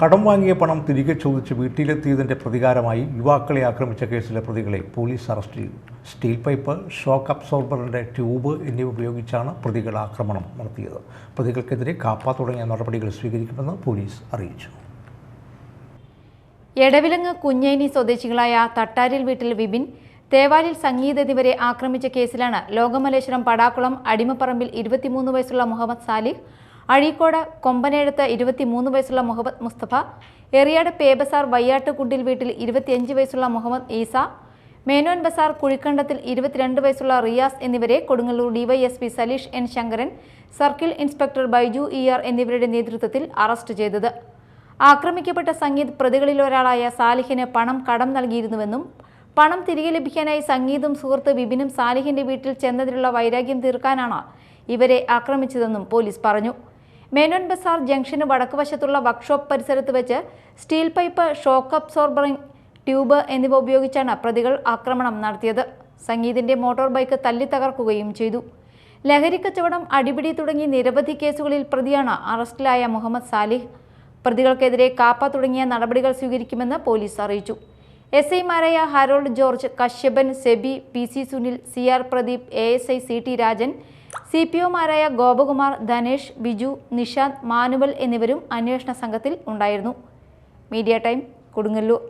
കടം വാങ്ങിയ പണം തിരികെ ചോദിച്ച് വീട്ടിലെത്തിയതിന്റെ പ്രതികാരമായി യുവാക്കളെ ആക്രമിച്ച കേസിലെ പ്രതികളെ പോലീസ് അറസ്റ്റ് ചെയ്തു. സ്റ്റീൽ പൈപ്പ് ഷോക്ക് അബ്സോർബറിന്റെ ട്യൂബ് എന്നിവ ഉപയോഗിച്ചാണ് പ്രതികൾ ആക്രമണം നടത്തിയത്. പ്രതികൾക്കെതിരെ കാപ്പ തുടങ്ങിയ നടപടികൾ സ്വീകരിക്കുമെന്ന് പോലീസ് അറിയിച്ചു. എടവിലങ്ങ് കുഞ്ഞേനി സ്വദേശികളായ തട്ടാരിൽ വീട്ടിൽ വിപിൻ തേവാലിൽ സംഗീത് എന്നിവരെ ആക്രമിച്ച കേസിലാണ് ലോകമലേശ്വരം പടാക്കുളം അടിമപ്പറമ്പിൽ ഇരുപത്തിമൂന്ന് വയസ്സുള്ള മുഹമ്മദ് സാലിഹ് അഴീക്കോട് കൊമ്പനെഴുത്ത് ഇരുപത്തിമൂന്ന് വയസ്സുള്ള മുഹമ്മദ് മുസ്തഫ എറിയാട് പേബസാർ വയ്യാട്ടുകുണ്ടിൽ വീട്ടിൽ ഇരുപത്തിയഞ്ച് വയസ്സുള്ള മുഹമ്മദ് ഈസ മേനോൻ ബസാർ കുഴിക്കണ്ടത്തിൽ ഇരുപത്തിരണ്ട് വയസ്സുള്ള റിയാസ് എന്നിവരെ Kodungallur DYSP Saleesh N Sankaran circle inspector Baiju E R എന്നിവരുടെ നേതൃത്വത്തിൽ അറസ്റ്റ് ചെയ്തത്. ആക്രമിക്കപ്പെട്ട സംഗീത് പ്രതികളിലൊരാളായ സാലിഹിന് പണം കടം നൽകിയിരുന്നുവെന്നും പണം തിരികെ ലഭിക്കാനായി സംഗീതും സുഹൃത്ത് വിപിനും സാലിഹിന്റെ വീട്ടിൽ ചെന്നതിലുള്ള വൈരാഗ്യം തീർക്കാനാണ് ഇവരെ ആക്രമിച്ചതെന്നും പോലീസ് പറഞ്ഞു. മേനോൻ ബസാർ ജംഗ്ഷന് വടക്കുവശത്തുള്ള വർക്ക്ഷോപ്പ് പരിസരത്ത് വെച്ച് സ്റ്റീൽ പൈപ്പ് ഷോക്ക് അബ്സോർബറിംഗ് ട്യൂബ് എന്നിവ ഉപയോഗിച്ചാണ് പ്രതികൾ ആക്രമണം നടത്തിയത്. സംഗീതിന്റെ മോട്ടോർ ബൈക്ക് തല്ലി തകർക്കുകയും ചെയ്തു. ലഹരിക്കച്ചവടം അടിപിടി തുടങ്ങി നിരവധി കേസുകളിൽ പ്രതിയാണ് അറസ്റ്റിലായ മുഹമ്മദ് സാലിഹ്. പ്രതികൾക്കെതിരെ കാപ്പ തുടങ്ങിയ നടപടികൾ സ്വീകരിക്കുമെന്ന് പോലീസ് അറിയിച്ചു. എസ് ഐമാരായ Harold George Kashyapan Sebi P C Sunil C R Pradeep A S I C T Rajan C P ഒമാരായ Gopakumar Dhanesh Biju Nishanth Manuel എന്നിവരും അന്വേഷണ സംഘത്തിൽ ഉണ്ടായിരുന്നു. Media time Kodungallur.